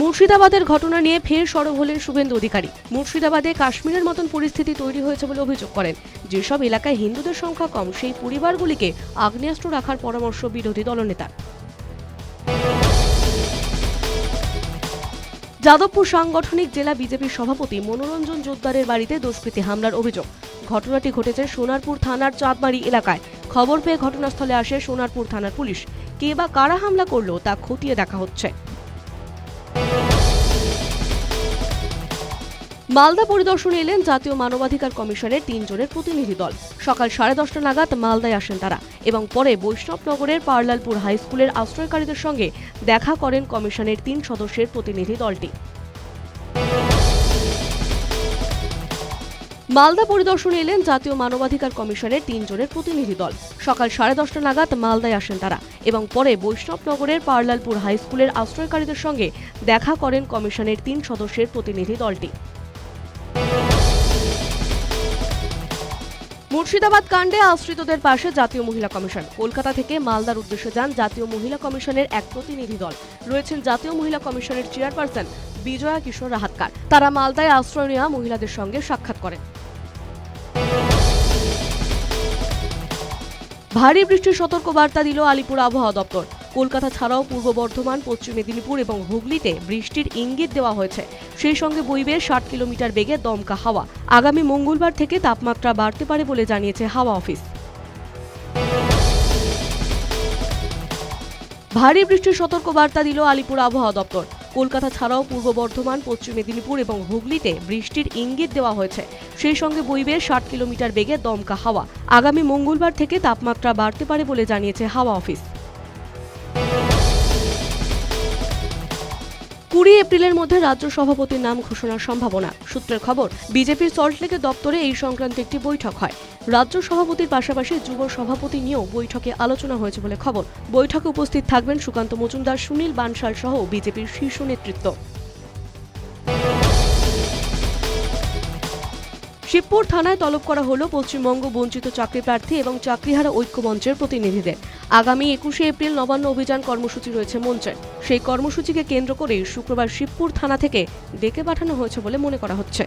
মুর্শিদাবাদের ঘটনা নিয়ে ফের সরব হলেন শুভেন্দু অধিকারী। মুর্শিদাবাদে কাশ্মীরের মতন পরিস্থিতি তৈরি হয়েছে বলে অভিযোগ করেন। যেসব এলাকায় হিন্দুদের সংখ্যা কম, সেই পরিবারগুলিকে আগ্নেয়াস্ত্র রাখার পরামর্শ বিরোধী দলনেতার। যাদবপুর সাংগঠনিক জেলা বিজেপির সভাপতি মনোরঞ্জন জোদ্দারের বাড়িতে দুষ্কৃতী হামলার অভিযোগ। ঘটনাটি ঘটেছে সোনারপুর থানার চাঁদমারি এলাকায়। খবর পেয়ে ঘটনাস্থলে আসে সোনারপুর থানার পুলিশ। কে বা কারা হামলা করল তা খতিয়ে দেখা হচ্ছে। মালদা পরিদর্শনে এলেন জাতীয় মানবাধিকার কমিশনের তিনজনের প্রতিনিধি দল। সকাল সাড়ে দশটা নাগাদ মালদায় আসেন তারা এবং পরে বৈষ্ণবনগরের পার্লালপুর হাই স্কুলের আশ্রয়কারীদের সঙ্গে দেখা করেন কমিশনের তিন সদস্যের প্রতিনিধি দলটি। মালদা পরিদর্শনে এলেন জাতীয় মানবাধিকার কমিশনের তিনজনের প্রতিনিধি দল। সকাল সাড়ে দশটা নাগাদ মালদায় আসেন তারা এবং পরে বৈষ্ণবনগরের পার্লালপুর হাই স্কুলের আশ্রয়কারীদের সঙ্গে দেখা করেন কমিশনের তিন সদস্যের প্রতিনিধি দলটি। মুর্শিদাবাদ কাণ্ডে আশ্রিতদের পাশে জাতীয় মহিলা কমিশন। কলকাতা থেকে মালদার উদ্দেশ্যে যান জাতীয় মহিলা কমিশনের এক প্রতিনিধি দল। রয়েছেন জাতীয় মহিলা কমিশনের চেয়ারপারসন বিজয়া কিশোর রাহাতকার। তারা মালদায় আশ্রয় নেওয়া মহিলাদের সঙ্গে সাক্ষাৎ করেন। ভারী বৃষ্টির সতর্ক বার্তা দিল আলিপুর আবহাওয়া দপ্তর। কলকাতা ছাড়াও পূর্ব বর্ধমান, পশ্চিম মেদিনীপুর এবং হুগলিতে বৃষ্টির ইঙ্গিত দেওয়া হয়েছে। সেই সঙ্গে বইবে ষাট কিলোমিটার বেগে দমকা হাওয়া। আগামী মঙ্গলবার থেকে তাপমাত্রা বাড়তে পারে বলে জানিয়েছে হাওয়া অফিস। ভারী বৃষ্টির সতর্ক বার্তা দিল আলিপুর আবহাওয়া দপ্তর। কলকাতা ছাড়াও পূর্ব বর্ধমান, পশ্চিম মেদিনীপুর এবং হুগলিতে বৃষ্টির ইঙ্গিত দেওয়া হয়েছে। সেই সঙ্গে বইবে ষাট কিলোমিটার বেগে দমকা হাওয়া। আগামী মঙ্গলবার থেকে তাপমাত্রা বাড়তে পারে বলে জানিয়েছে হাওয়া অফিস। কুড়ি এপ্রিলের মধ্যে রাজ্য সভাপতির নাম ঘোষণার সম্ভাবনা। সূত্রের খবর, বিজেপির সল্টলেকের দপ্তরে এই সংক্রান্ত একটি বৈঠক হয়। রাজ্য সভাপতির পাশাপাশি যুব সভাপতি নিয়েও বৈঠকে আলোচনা হয়েছে বলে খবর। বৈঠকে উপস্থিত থাকবেন সুকান্ত মজুমদার, সুনীল বানশাল সহ বিজেপির শীর্ষ নেতৃত্ব। শিবপুর থানায় তলব করা হলো পশ্চিমবঙ্গ বঞ্চিত চাকরি প্রার্থী এবং চাকরিহারা ঐক্য মঞ্চের প্রতিনিধিদের। আগামী একুশে এপ্রিল নবান্ন অভিযান কর্মসূচি রয়েছে মঞ্চের সেই কর্মসূচিকে কেন্দ্র করে শুক্রবার শিবপুর থানা থেকে ডেকে পাঠানো হয়েছে বলে মনে করা হচ্ছে।